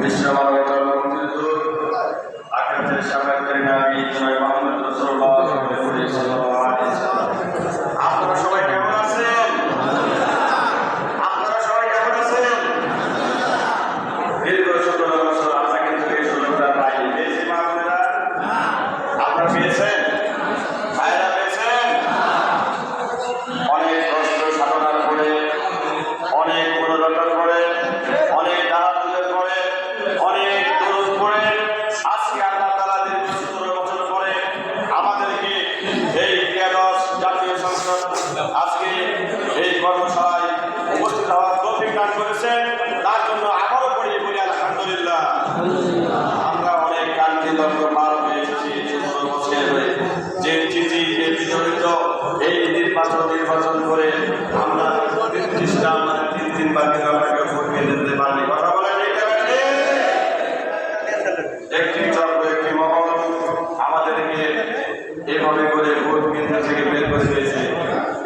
বিশ্বভারত আজকে এই কর্মশালায় উপস্থিত হওয়ার তৌফিক দান করেছেন। তার জন্য আবারও পড়িয়ে বলি, আলহামদুলিল্লাহ। আমরা অনেক কান্তি দণ্ড পার হয়ে এসেছি, যে চিঠি, যে বিচলিত এই নির্বাচন নির্বাচন করে আমরা তিরিশটা আমাদের তিন, তিনবার দিন আপনাকে ভোট দিতে পারিনি। কথা বলে একটি চক্র, একটি মহল আমাদেরকে এভাবে করে ভোট কেন্দ্র থেকে বের করে দিয়েছে।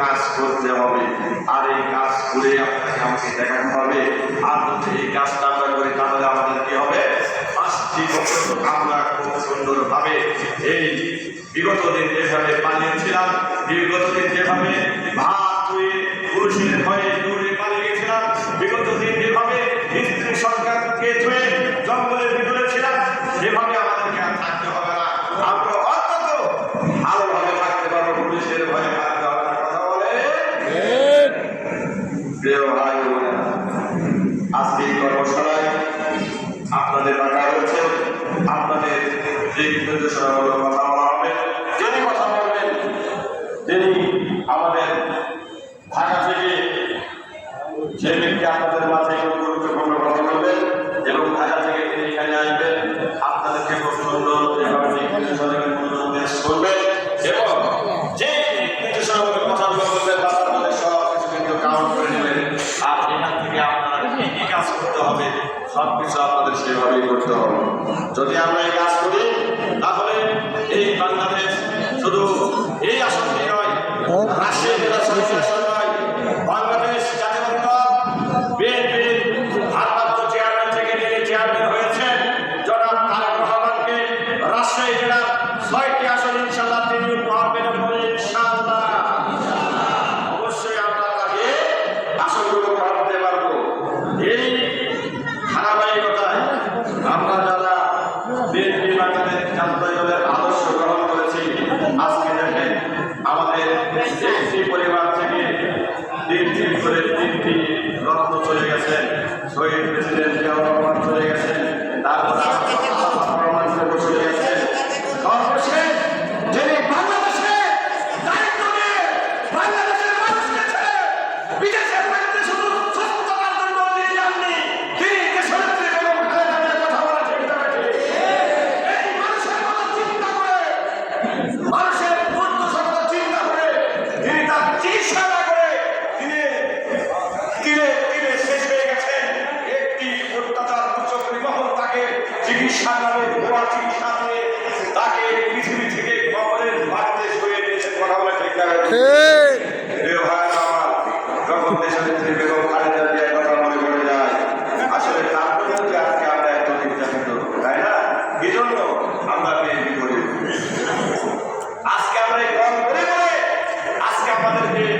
কাজ করতে হবে। আর এই কাজ করে আপনাকে আমাকে দেখাতে হবে। আর যদি এই কাজটা আমরা করি, তাহলে আমাদের কি হবে? পাঁচটি বছর আমরা খুব সুন্দরভাবে এই বিগত দিন যেভাবে পালিয়েছিলাম, বিগত দিন যেভাবে ভাত হয়ে পুরুষের হয়ে আমরা এই কাজ করি তাহলে এই বাংলাদেশ শুধু এই আসন চলে গেছেন আমাদেরকে